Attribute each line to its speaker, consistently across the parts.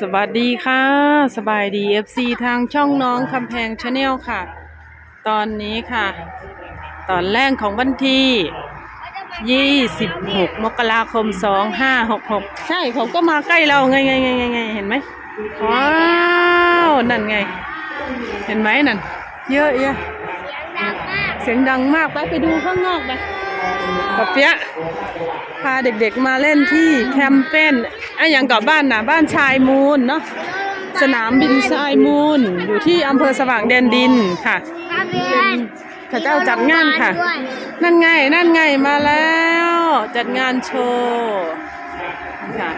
Speaker 1: สวัสดีค่ะ สบายดี FC ทางช่องน้องคำแพงชาแนลค่ะ ตอนนี้ค่ะ ตอนแรกของวันที่ 26 มกราคม 2566 ใช่เขาก็มาใกล้เราไงไงไงไงไงเห็นไหมว้าวนั่นไง เห็นไหมนั่น เยอะเยอะเสียงดังมากไปไปดูข้างนอกไป ปะเปียะพาเด็กๆมาเล่นที่แคมเปญไอ้อย่างกับบ้านนะบ้านชายมูลเนาะสนามบินชายมูล อยู่ที่อำเภอสว่างแดนดินค่ะ
Speaker 2: ครับเพื่อน
Speaker 1: ข้าเจ้าจัดงานค่ะ
Speaker 2: ด้วย
Speaker 1: นั่นไงนั่นไงมาแล้ว จัดงานโชว์ค่ะ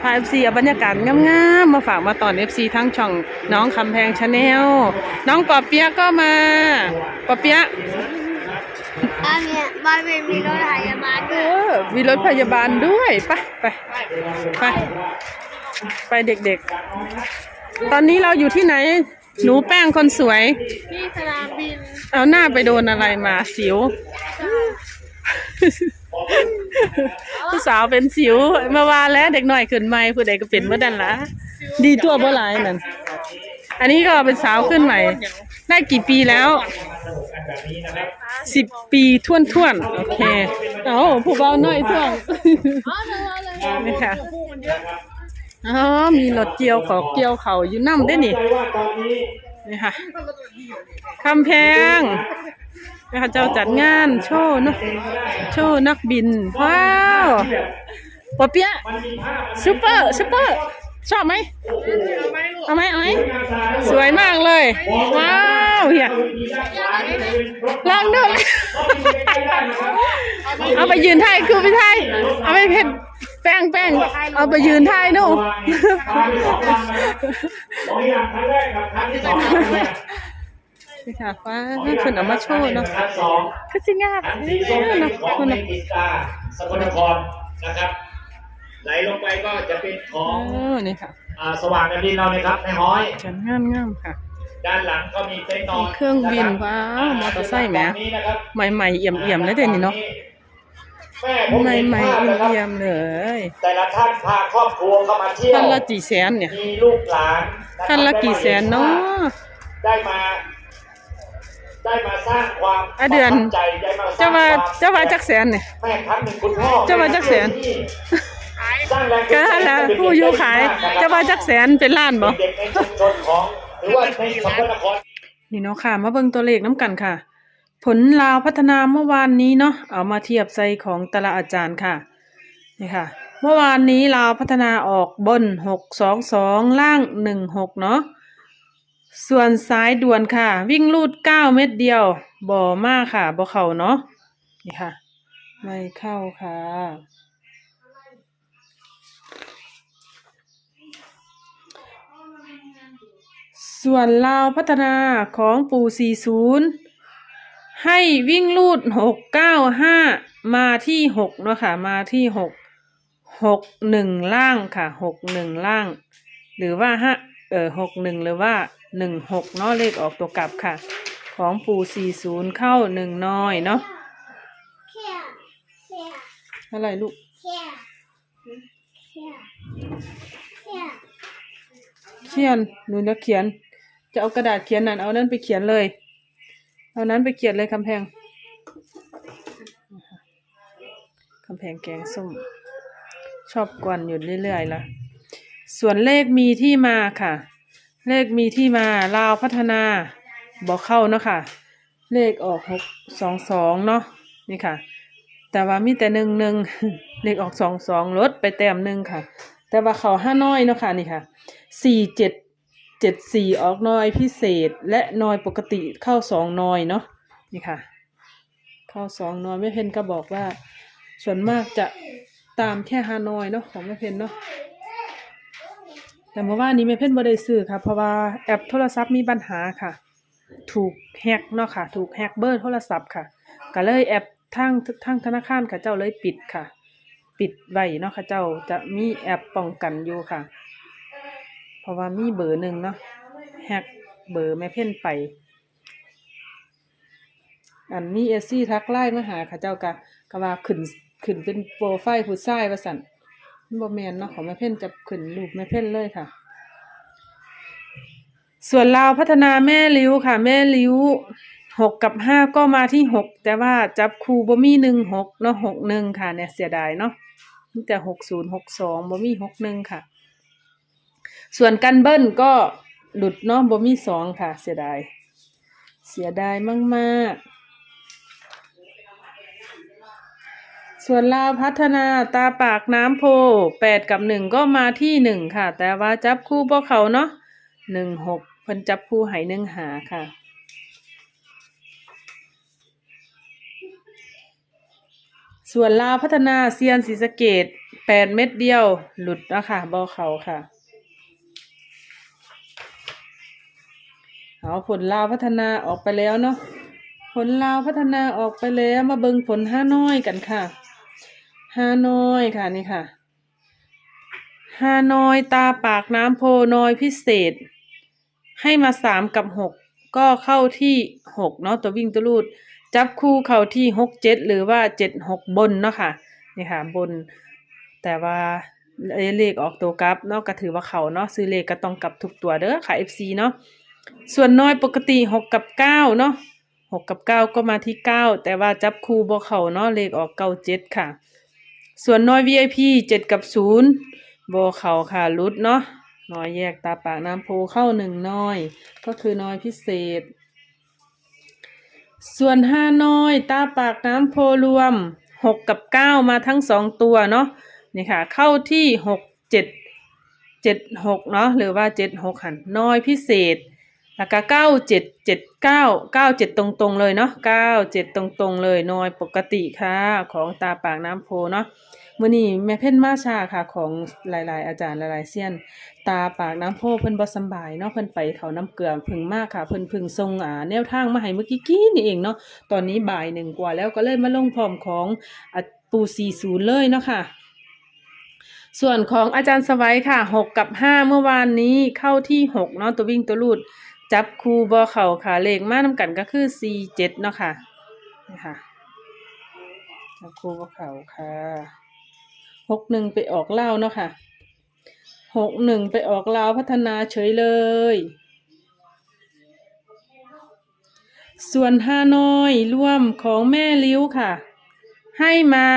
Speaker 1: พาเอฟซีเอาบรรยากาศงามๆมาฝากมาตอนเอฟซีทั้งช่องน้องคำแพงชาแนลน้องปอเปียะก็มาปอเปียะ
Speaker 2: บ้านเนี่ยบ้านเป็นมีรถพยาบาล
Speaker 1: เอ
Speaker 2: ด้วย
Speaker 1: อมีรถพยาบาลด้วยไปไปไปไปเด็กๆ ตอนนี้เราอยู่ที่ไหน หนูแป้งคนสวย
Speaker 2: ที่สนามบิน
Speaker 1: เอาหน้าไปโดนอะไรมาสิว ผู้สาวเป็นสิวเมื่อวานแล้วเด็กหน่อยขึ้นไม่ผู้ใดก็เป็นเมื่อดันละดีตัวบ่หลายนั่น อันนี้ก็เป็นสาวขึ้นใหม่ ได้กี่ปีแล้วสิบปีท่วนท่วนๆโอเคเอาผู้เบาหน่อยท่วงนี่ค่ะอ๋อมีรถเกี่ยวขอเกี่ยวเขาอยู่น้ำได้นี่นี่ค่ะคำแพงนะคะเจ้าจัดงานโชว์เนาะโชว์นักบิน ว้าวปอเปี๊ยะซูเปอร์ซูเปอร์ ชอบไหมเอาไหมเอาไหมสวยมากเลย ว้าวเฮียลองดูเลยเอาไปยืนถ่ายคือไปถ่ายเอาไปเพชรแป้งแป้งเอาไปยืนถ่ายดู
Speaker 3: ของอย่างครั้งแรกกับครั้งที่สองเนี่ย
Speaker 1: นี่ค่ะว้าวขึ้นเอามาโชว์เนาะ
Speaker 3: ครั้งสอง
Speaker 1: คือสิงาม
Speaker 3: ครั้งสีส้ม
Speaker 1: เนาะ
Speaker 3: ของ
Speaker 1: คุณ
Speaker 3: เม
Speaker 1: เนาะ
Speaker 3: กิตาสกลนครนะครับ ไหลลงไปก็จะเป็นขอ
Speaker 1: โอ้
Speaker 3: ง
Speaker 1: นี่ค่ะ
Speaker 3: อ่าสว่างแดนดินเรานะครับในห้อย
Speaker 1: จัดงานงามค่ะ
Speaker 3: ด้านหลังก็มีเต็นท์นอน
Speaker 1: มีเครื่องบิน
Speaker 3: นะค
Speaker 1: ว้าว
Speaker 3: บ
Speaker 1: มอเตอร์ไซค์แหม
Speaker 3: ตอนนี้นะครับ
Speaker 1: ใหม่ๆเอี่ยมๆเลยเดี๋ยวนี้เนาะ
Speaker 3: แม่ผม
Speaker 1: ให
Speaker 3: เห็น
Speaker 1: ม่
Speaker 3: ภาพ
Speaker 1: ๆ
Speaker 3: นะครับ
Speaker 1: เอี่ยมๆเลย
Speaker 3: แต่ละท่านพาครอบครัวเข้ามาเที่ยว
Speaker 1: ท่านละกี่แสนเนี่ย
Speaker 3: มีลูกหลานนะครับ
Speaker 1: ท่านละกี่แสนเนาะ
Speaker 3: ได้มาได้มาสร้างความ
Speaker 1: อะเดือน
Speaker 3: ประทับใจได้มาสร้
Speaker 1: เจ้างว่า
Speaker 3: ความ
Speaker 1: เจ้าว่าจักแสนเนี่ย
Speaker 3: แม่ครั้งหนึ่งคุณพ่อ
Speaker 1: เจ้าว่าจักแสน
Speaker 3: สร้างแรง
Speaker 1: ก็นั่ะผู้อยู่ขายจ้าว่าจักแสนเป็นล้านบ่
Speaker 3: เด็กในชุมชนของหรือว่าในสกลนคร
Speaker 1: นี่เนาะค่ะ มาเบิ่งตัวเลขน้ำกันค่ะ ผลลาวพัฒนาเมื่อวานนี้เนาะเอามาเทียบใส่ของแตละอาจารย์ค่ะนี่ค่ะ เมื่อวานนี้ลาวพัฒนาออกบนหกสองสองล่างหนึ่งหกเนาะส่วนซ้ายด่วนค่ะ วิ่งลูดเก้าเม็ดเดียวบ่มากค่ะบ่เข้าเนาะนี่ค่ะ ไม่เข้าค่ะ ส่วนลาวพัฒนาของปู่40ให้วิ่งลูด695มาที่6เนาะค่ะ มาที่6 61ล่างค่ะ61ล่าง หรือว่าห้าเออ61หรือว่า16เนาะเลขออกตัวกลับค่ะ ของปู่40เข้า1น้อยเนาะอะไรลูก
Speaker 2: แค่แค่แค่
Speaker 1: เขียนหนูจะเขียน จะเอากระดาษเขียนนั่นเอานั้นไปเขียนเลย เอานั้นไปเขียนเลยคำแพงคำแพงแกงส้ม ชอบกวนอยู่เรื่อยๆล่ะ ส่วนเลขมีที่มาค่ะ เลขมีที่มาลาวพัฒนาบอกเข้าเนาะค่ะ เลขออกหกสองสองเนาะนี่ค่ะ แต่ว่ามีแต่หนึ่งหนึ่งเลขออกสองสองลดไปแต้มหนึ่งค่ะ แต่ว่าเขาห้าน้อยเนาะค่ะนี่ค่ะสี่เจ็ด เจ็ดสี่ออกน้อยพิเศษและน้อยปกติเข้าสองน้อยเนาะนี่ค่ะ เข้าสองน้อยแม่เพนก็บอกว่า ส่วนมากจะตามแค่ฮานอยเนาะของแม่เพนเนาะแต่เมื่อวานนี้แม่เพนบ่ได้ซื้อค่ะ เพราะว่าแอปโทรศัพท์มีปัญหาค่ะ ถูกแฮกเนาะค่ะ ถูกแฮกเบอร์โทรศัพท์ค่ะก็เลยแอปทางทางธนาคารค่ะเจ้าเลยปิดค่ะ ปิดไว้เนาะค่ะเจ้าจะมีแอปป้องกันอยู่ค่ะ ราะว่ามีเบอร์หนึ่งเนาะแฮกเบอร์แม่เพ่นไป อันนี้เอซี่ทักไล่มาหาค่ะเจ้ากะก็ว่าขึ้นขึ้นเป็นโปรไฟล์ผู้ชายว่าสันบ่แมนเนาะของแม่เพ่นจะขึ้นรูปแม่เพ่นเลยค่ะ ส่วนลาพัฒนาแม่ริ้วค่ะ แม่ริ้วหกกับห้าก็มาที่หกแต่ว่าจับคูบ่มีหนึ่งหกเนาะหกหนึ่งค่ะเนี่ยเสียดายเนาะมีแต่หกศูนย์หกสองบ่มีหกหนึ่งค่ะ ส่วนกันเบิ้ลก็หลุดเนาะบ่มีสองค่ะ เสียดาย เสียดายมากๆ ส่วนลาวพัฒนาตาปากน้ำโพแปดกับหนึ่งก็มาที่หนึ่งค่ะ แต่ว่าจับคู่บ่เขาเนาะหนึ่งหกเพิ่นจับคู่ให้หนึ่งหาค่ะส่วนลาวพัฒนาเซียนศรีสะเกดแปดเม็ดเดียว หลุดนะคะบ่เขาค่ะ เอาผลลาวพัฒนาออกไปแล้วเนาะผลลาวพัฒนาออกไปแล้วมาเบิ่งผลห้าน้อยกันค่ะห้าน้อยค่ะนี่ค่ะห้าน้อยตาปากน้ำโพน้อยพิเศษ ให้มาสามกับหกก็เข้าที่หกเนาะตัววิ่งตัวรูด จับคู่เข้าที่หกเจ็ดหรือว่าเจ็ดหกบนเนาะค่ะนี่ค่ะบน แต่ว่าเลขออกตัวกลับเนาะก็ถือว่าเขาเนาะซื้อเลขก็ต้องกลับทุกตัวเด้อค่ะ FC เนาะ ส่วนน้อยปกติหกกับเก้าเนาะหกกับเก้าก็มาที่เก้าแต่ว่าจับคู่บ่เขาเนาะเลขออกเก้าเจ็ดค่ะ ส่วนน้อย VIP เจ็ดกับศูนย์บ่เขาค่ะรุดเนาะน้อยแยกตาปากน้ำโพเข้าหนึ่งน้อย ก็คือน้อยพิเศษ ส่วนห้าน้อย ตาปากน้ำโพรวมหกกับเก้ามาทั้งสองตัวเนาะนี่ค่ะ เข้าที่หกเจ็ดเจ็ดหกเนาะหรือว่าเจ็ดหกหันน้อยพิเศษ แล้วก็เก้าเจ็ดเจ็ดเก้าเก้าเจ็ดตรงๆเลยเนาะเก้าเจ็ดตรงๆเลยน้อยปกติค่ะ ของตาปากน้ำโพเนาะมื่อนี้แม่เพ่นมาชาค่ะ ของหลาย ๆ อาจารย์หลาย ๆเซียน ตาปากน้ำโพเพิ่นบ่สบายเนาะเพิ่นไปเขาน้ำเกลือพึ่งมากค่ะเพิ่นพึ่งทรงอ่าแนวทางมาให้เมื่อกี้กี้นี่เองเนาะตอนนี้บ่ายหนึ่งกว่าแล้วก็เลยมาลงพร้อมของอะปู40เลยเนาะค่ะส่วนของอาจารย์สวัยค่ะหกกับห้าเมื่อวานนี้เข้าที่หกเนาะตัววิ่งตัวลูด จับคูบอเข่าค่ะเลขมานำกันก็คือ C เจ็ดเนาะค่ะนี่ค่ะจับคูบอเข่าค่ะหกหนึ่งไปออกเล่าเนาะค่ะหกหนึ่งไปออกเลาพัฒนาเฉยเลย ส่วนฮานอยร่วมของแม่ลิ้วค่ะ ให้มา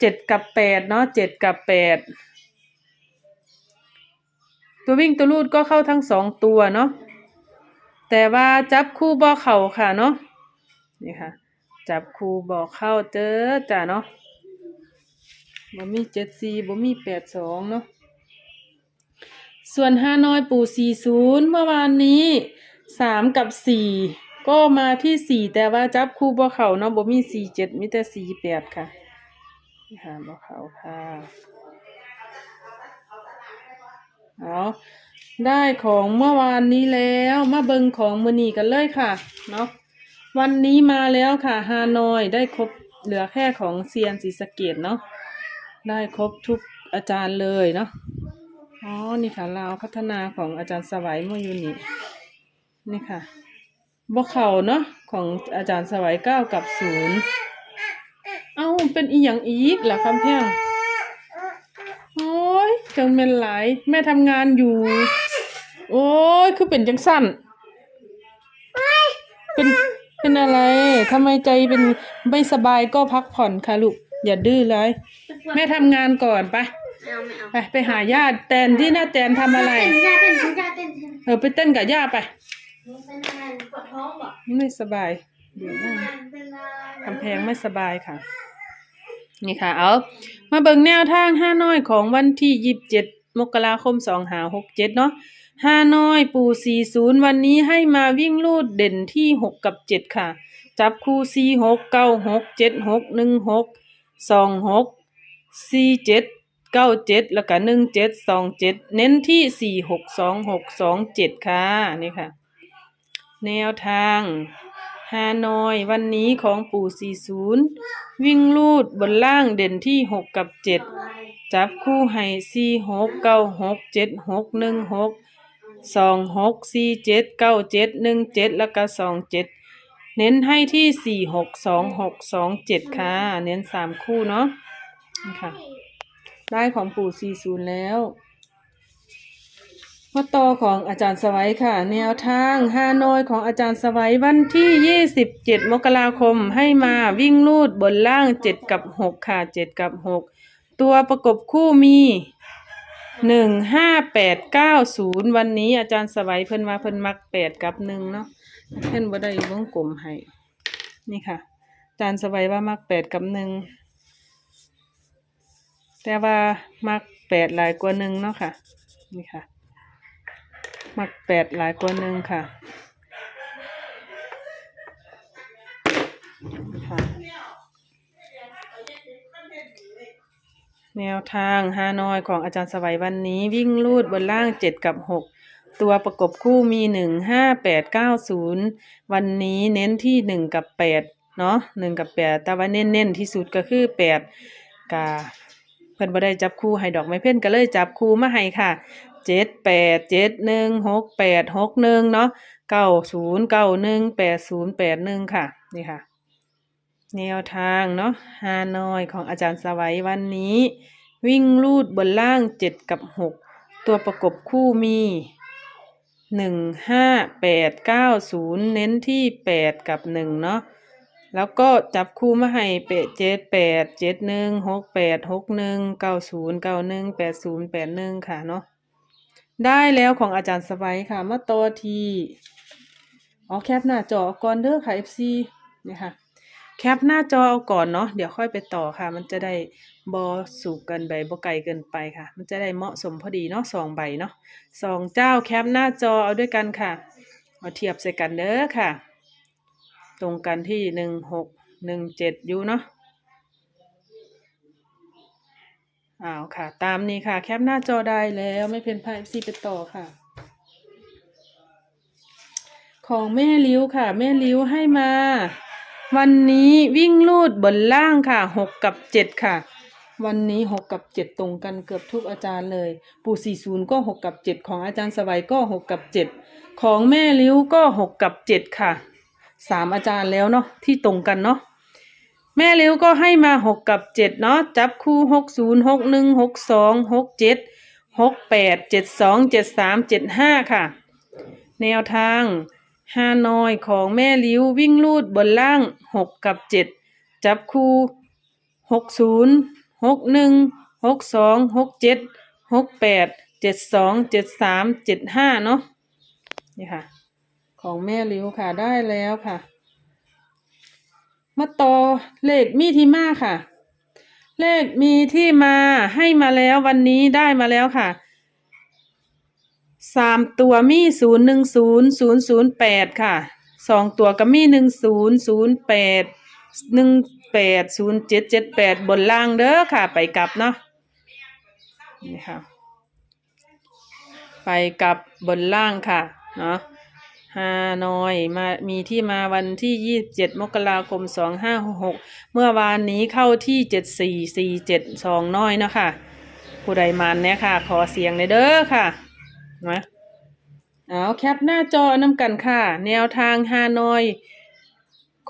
Speaker 1: เจ็ดกับแปดเนาะเจ็ดกับแปดตัววิ่งตัวรูดก็เข้าทั้งสองตัวเนาะ แต่ว่าจับคู่บอเข่าค่ะเนาะนี่ค่ะ จับคู่บอเข้าเจอจ้ะเนาะบ่มีเจ็ดสี่บ่มีแปดสองเนาะส่วนฮาน้อยปู่สี่ศูนย์เมื่อวานนี้สามกับสี่ก็มาที่สี่แต่ว่าจับคู่บอเข่าเนาะบ่มีสี่เจ็ดมีแต่สี่แปดค่ะนี่ค่ะบอเข่าค่ะเอา ได้ของเมื่อวานนี้แล้วมาเบิงของมือนีกันเลยค่ะเนาะวันนี้มาแล้วค่ะฮานอยได้ครบเหลือแค่ของเซียนศรีสเกดเนาะได้ครบทุกอาจารย์เลยเนาะอ๋อนี่ค่ะลาวพัฒนาของอาจารย์สวัยเมื่อยูนี่นี่ค่ะบ่เข่าเนาะของอาจารย์สวัยเก้ากับศูนย์เอ้าเป็นอีหยังอีกล่ะคำเพียงโอ้ยจังเป็นหลายแม่ทำงานอยู่ โอ้ยคือเป็นจังสั้นเป็นเป็นอะไรทำไมใจเป็นไม่สบายก็พักผ่อนค่ะลูกอย่าดื้อเลย แม่ทำงานก่อนไป
Speaker 2: ไม่เอาไม่เอา
Speaker 1: ไปไปหาญาติแตนที่หน้าแตนทำอะไร
Speaker 2: เต้นจ้าเต้นจ้าเต้น
Speaker 1: เออไปเต้นกับย่าไป
Speaker 2: เป็นอะไรปวดท้องบ่
Speaker 1: ไม่สบายอยู่นั่น
Speaker 2: เป็นอะไร
Speaker 1: กำแพงไม่สบายค่ะ นี่ค่ะ เอามาเบิ่งแนวทางห้าน้อยของวันที่ยีิบเจ็ดมกราคมสองหาหกเจ็ดเนาะ ห้าน้อยปู่สี่ศูนย์วันนี้ให้มาวิ่งลูดเด่นที่หกกับเจ็ดค่ะ จับคู่สี่หกเก้าหกเจ็ดหกหนึ่งหกสองหกสี่เจ็ดเก้าเจ็ดแล้วก็หนึ่งเจ็ดสองเจ็ดเน้นที่สี่หกสองหกสองเจ็ดค่ะนี่ค่ะ แนวทางฮานอยวันนี้ของปู่40วิ่งลูดบนล่างเด่นที่6กับ7จับคู่ให้สี่หกเก้าหกเจ็ดหกหนึ่งหก 4 6 9 6 7 6 1 6 2 6 4 7 9 7 1 7แล้วก็2 7เจ็ดเน้นให้ที่4 6 2 6 2 7ค่ะ เน้น3คู่เนาะนี่ค่ะ ได้ของปู่สี่ศูนย์แล้วมาต่อของอาจารย์สวัยค่ะ แนวทางฮานอยของอาจารย์สวัยวันที่ยี่สิบเจ็ดมกราคมให้มาวิ่งลูดบนล่างเจ็ดกับหกค่ะเจ็ดกับหกตัวประกบคู่มี หนึ่งห้าแปดเก้าศูนย์วันนี้อาจารย์สวัยเพิ่นมาเพิ่นมักแปดกับหนึ่งเนาะเพิ่นบ่ได้วงกลมให้นี่ค่ะ อาจารย์สวัยว่ามักแปดกับหนึ่งแต่ว่ามักแปดหลายกว่าหนึ่งเนาะค่ะ นี่ค่ะ มักแปดหลายกว่าหนึ่งค่ะค่ะ แนวทางฮานอยของอาจารย์สวัยวันนี้ วิ่งลูดบนล่างเจ็ดกับหกตัวประกบคู่มีหนึ่งห้าแปดเก้าศูนย์วันนี้เน้นที่หนึ่งกับแปดเนาะหนึ่งกับแปดแต่ว่าเน้นๆที่สุดก็คือแปดกาเพิ่นบ่ได้จับคู่ให้ดอกไม้เพ่นก็เลยจับคู่มาให้ค่ะเจ็ดแปดเจ็ดหนึ่งหกแปดหกหนึ่งเนาะเก้าศูนย์เก้าหนึ่งแปดศูนย์แปดหนึ่งค่ะนี่ค่ะ แนวทางเนาะฮานอยของอาจารย์สวัยวันนี้ วิ่งลูดบนล่างเจ็ดกับหกตัวประกบคู่มีหนึ่งห้าแปดเก้าศูนย์เน้นที่แปดกับหนึ่งเนาะแล้วก็จับคู่มาให้เปดเจ็ดแปดเจ็ดหนึ่งหกแปดหกหนึ่งเก้าศูนย์เก้าหนึ่งแปดศูนย์แปดหนึ่งค่ะเนาะได้แล้วของอาจารย์สวัยค่ะ มาต่อทีอ๋อแคปหน้าจอก่อนเด้อค่ะ FC นี่ยค่ะ แคปหน้าจอเอาก่อนเนาะเดี๋ยวค่อยไปต่อค่ะ มันจะได้บอสูกเกินไปบอไกลเกินไปค่ะ มันจะได้เหมาะสมพอดีเนาะสองใบเนาะสองเจ้าแคปหน้าจอเอาด้วยกันค่ะเอาเทียบใส่กันเด้อค่ะ ตรงกันที่หนึ่งหกหนึ่งเจ็ดยูเนาะอ้าวค่ะ ตามนี้ค่ะ แคปหน้าจอได้แล้วไม่เป็นไพ่ซีไปต่อค่ะ ของแม่ลิ้วค่ะ แม่ลิ้วให้มา วันนี้วิ่งลูดบนล่างค่ะหกกับเจ็ดค่ะ วันนี้หกกับเจ็ดตรงกันเกือบทุกอาจารย์เลย ปู่สี่ศูนย์ก็หกกับเจ็ดของอาจารย์สวัยก็หกกับเจ็ดของแม่ลิ้วก็หกกับเจ็ดค่ะสามอาจารย์แล้วเนาะที่ตรงกันเนาะแม่ลิ้วก็ให้มาหกกับเจ็ดเนาะจับคู่หกศูนย์หกหนึ่งหกสองหกเจ็ดหกแปดเจ็ดสองเจ็ดสามเจ็ดห้าค่ะ แนวทาง ฮานอยของแม่ลิ้ววิ่งลูดบนล่างหกกับเจ็ดจับคู่หกศูนย์หกหนึ่งหกสองหกเจ็ดหกแปดเจ็ดสองเจ็ดสามเจ็ดห้าเนาะนี่ค่ะ ของแม่ลิ้วค่ะได้แล้วค่ะ มาต่อเลขมีที่มาค่ะ เลขมีที่มาให้มาแล้ววันนี้ได้มาแล้วค่ะ สามตัวมีศูนย์หนึ่งศูนย์ศูนย์ศูนย์แปดค่ะสองตัวก็มีหนึ่งศูนย์ศูนย์แปดหนึ่งแปดศูนย์เจ็ดเจ็ดแปดบนล่างเด้อค่ะ ไปกลับเนาะนี่ค่ะ ไปกลับบนล่างค่ะเนาะฮานอยมามีที่มาวันที่ยี่สิบเจ็ดมกราคมสองห้าหกเมื่อวานนี้เข้าที่เจ็ดสี่สี่เจ็ดสองน้อยเนาะค่ะ ผู้ใดมันเนี่ยค่ะ ขอเสียงเลยเด้อค่ะ นะเอาแคปหน้าจอนำกันค่ะ แนวทางฮานอย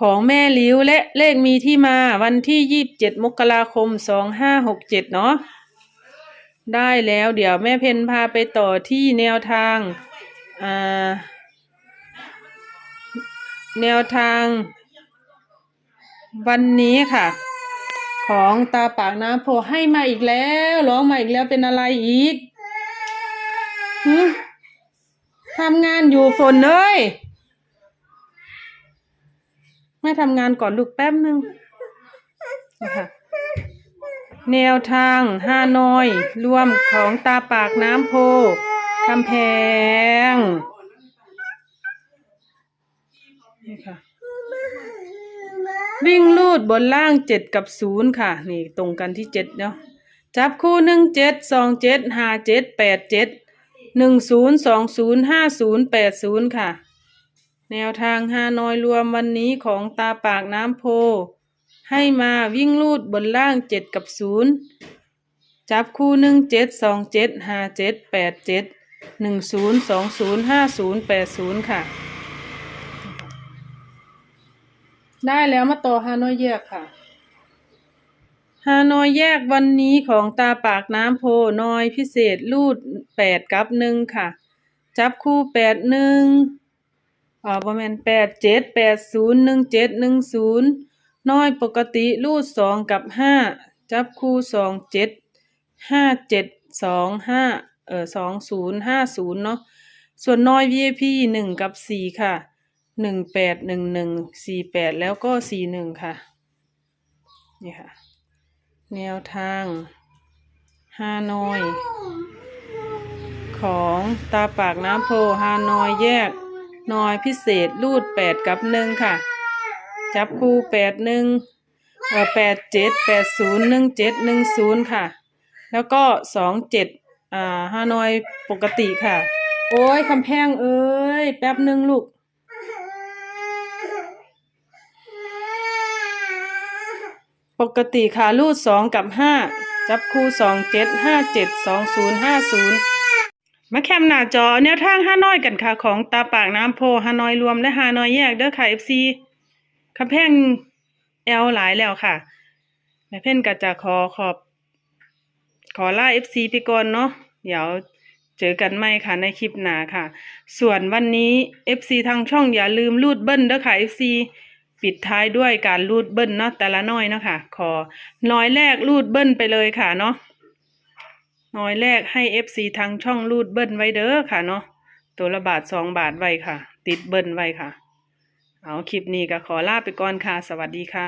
Speaker 1: ของแม่ลิ้วและเลขมีที่มาวันที่ยี่สิบเจ็ดมกราคมสองห้าหกเจ็ดเนาะได้แล้วเดี๋ยวแม่เพนพาไปต่อที่แนวทางอ่าแนวทาง วันนี้ค่ะ ของตาปากน้ำโพให้มาอีกแล้วร้องมาอีกแล้วเป็นอะไรอีก ทำงานอยู่ฝนเลยแม่ทำงานก่อนลูกแป๊บนึงนะคะแนวทางฮานอยรวมของตาปากน้ำโพคำแพง นี่ค่ะ วิ่งลูดบนล่างเจ็ดกับศูนย์ค่ะ นี่ตรงกันที่เจ็ดเนาะจับคู่หนึ่งเจ็ดสองเจ็ดห้าเจ็ดแปดเจ็ด หนึ่งศูนย์สองศูนย์ห้าศูนย์แปดศูนย์ค่ะ แนวทางฮานอยรวมวันนี้ของตาปากน้ำโพ ให้มาวิ่งลูดบนล่างเจ็ดกับศูนย์จับคู่หนึ่งเจ็ดสองเจ็ดห้าเจ็ดแปดเจ็ดหนึ่งศูนย์สองศูนย์ห้าศูนย์แปดศูนย์ค่ะ ได้แล้วมาต่อฮานอยแยกค่ะ ฮานอยแยกวันนี้ของตาปากน้ำโพนอยพิเศษรูดแปดกับหนึ่งค่ะ จับคู่แปดหนึ่งอ่าประมาณแปดเจ็ดแปดศูนย์หนึ่งเจ็ดหนึ่งศูนย์น้อยปกติรูดสองกับห้าจับคู่สองเจ็ดห้าเจ็ดสองห้าเออสองศูนย์ห้าศูนย์เนาะส่วนน้อย VIP หนึ่งกับสี่ค่ะหนึ่งแปดหนึ่งหนึ่งสี่แปดแล้วก็สี่หนึ่งค่ะ นี่ค่ะ แนวทางฮานอย ของตาปากน้ำโพฮานอยแยกนอยพิเศษรูดแปดกับหนึ่งค่ะ จับคู่แปดหนึ่งเออแปดเจ็ดแปดศูนย์หนึ่งเจ็ดหนึ่งศูนย์ค่ะ แล้วก็สองเจ็ดอ่าฮานอยปกติค่ะ โอ้ยคำแพงเอ้ย แป๊บหนึ่งลูก ปกติค่ะรูดสองกับห้าจับคู่สองเจ็ดห้าเจ็ดสองศูนย์ห้าศูนย์มาแคมหน้าจอแนวทางห้าน้อยกันค่ะของตาปากน้ำโพฮานอยรวมและฮานอยแยกเด้อค่ะ FC คำแพงแอลหลายแล้วค่ะแม่เพ่นก็จะขอขอบ ขอล่า FC ไปก่อนเนาะเดี๋ยวเจอกันใหม่ค่ะในคลิปหน้าค่ะ ส่วนวันนี้ FC ทางช่องอย่าลืมรูดเบิ้ลเด้อค่ะ FC ปิดท้ายด้วยการรูดเบิ้ลเนาะแต่ละน้อยเนาะค่ะ ขอน้อยแรกรูดเบิ้ลไปเลยค่ะเนาะน้อยแรกให้ FC ทางช่องรูดเบิ้ลไว้เด้อค่ะเนาะตัวละบาทสองบาทไว้ค่ะ ติดเบิ้ลไว้ค่ะ เอาคลิปนี้ก็ขอลาไปก่อนค่ะ สวัสดีค่ะ